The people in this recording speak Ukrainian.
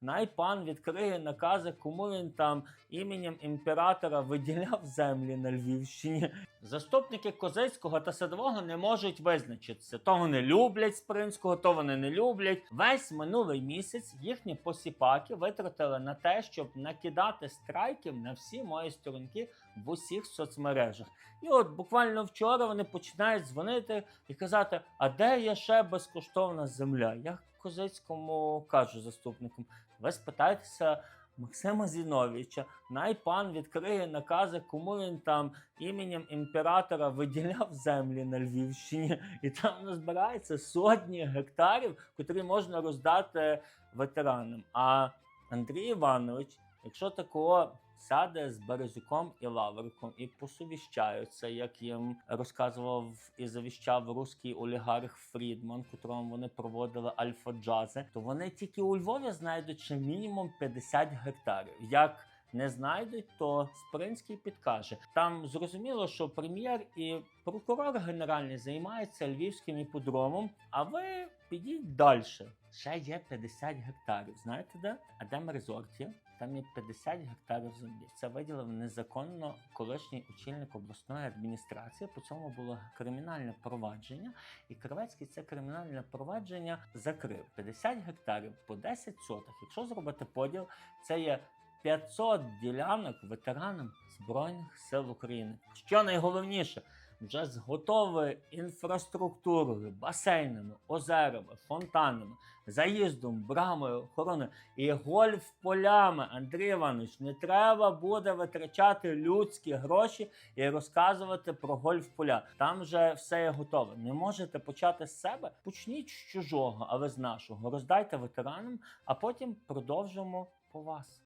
Най пан відкриє накази, кому він там іменем імператора виділяв землі на Львівщині. Заступники Козицького та Садового не можуть визначитися. То вони люблять Спринського, то вони не люблять. Весь минулий місяць їхні посіпаки витратили на те, щоб накидати страйків на всі мої сторінки в усіх соцмережах. І от буквально вчора вони починають дзвонити і казати: а де є ще безкоштовна земля? Я Козицькому кажу заступникам, ви спитайтеся Максима Зіновича, най пан відкриє накази, кому він там іменем імператора виділяв землі на Львівщині, і там назбирається сотні гектарів, котрі можна роздати ветеранам. А Андрій Іванович, якщо такого сяде з Березюком і Лавриком і посовіщаються, як їм розказував і завіщав руський олігарх Фрідман, котрому вони проводили альфа-джази, то вони тільки у Львові знайдуть ще мінімум 50 гектарів. Як не знайдуть, то Спринський підкаже. Там зрозуміло, що прем'єр і прокурор генеральний займаються львівським іподромом, а ви підіть далі. Ще є 50 гектарів. Знаєте де? Адем Резорті. Там є 50 гектарів землі. Це виділив незаконно колишній очільник обласної адміністрації. По цьому було кримінальне провадження, і Кривецький це кримінальне провадження закрив 50 гектарів по 10 сотих. Якщо зробити поділ, це є 500 ділянок ветеранам Збройних сил України. Що найголовніше, вже з готовою інфраструктурою, басейнами, озерами, фонтанами, заїздом, брамою, охороною і гольф-полями. Андрій Іванович, не треба буде витрачати людські гроші і розказувати про гольф-поля. Там вже все є готове. Не можете почати з себе? Почніть з чужого, а ви з нашого. Роздайте ветеранам, а потім продовжимо по вас.